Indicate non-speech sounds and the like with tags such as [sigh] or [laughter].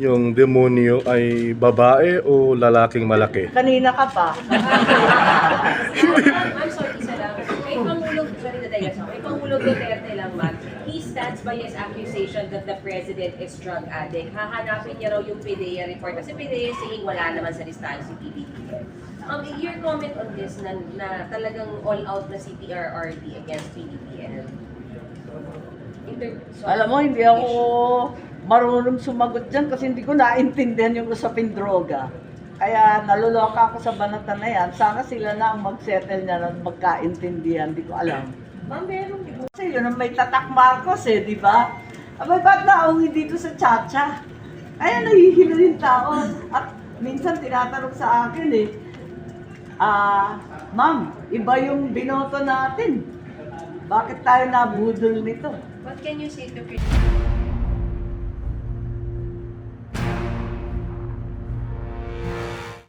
Yung demonyo ay babae o lalaking malaki? Kanina ka pa. [laughs] I'm sorry, isa lang. Kay Pangulong, sorry na tayo kay Pangulong Duterte lang, ma'am. He stands by his accusation that the president is drug addict. Hahanapin niya raw yung PDEA report. Kasi PDEA saying wala naman sa listahan si PBBM. Um, your comment on this na, na talagang all out na si PRRD against PBBM. Inter- so- Alam mo, hindi ako marunong sumagot dyan kasi hindi ko naintindihan yung usaping droga. Kaya naluloka ako sa banatan na yan. Sana sila na ang mag-settle niya ng magkaintindihan. Hindi ko alam. Ma'am, meron Kasi yun ang may tatak Marcos eh, di ba? Abay, ba't nauwi dito sa Chacha? Kaya nahihilo yung tao. At minsan tinatanong sa akin eh, ah, ma'am, iba yung binoto natin. Bakit tayo nabudol nito? What can you say to Chris?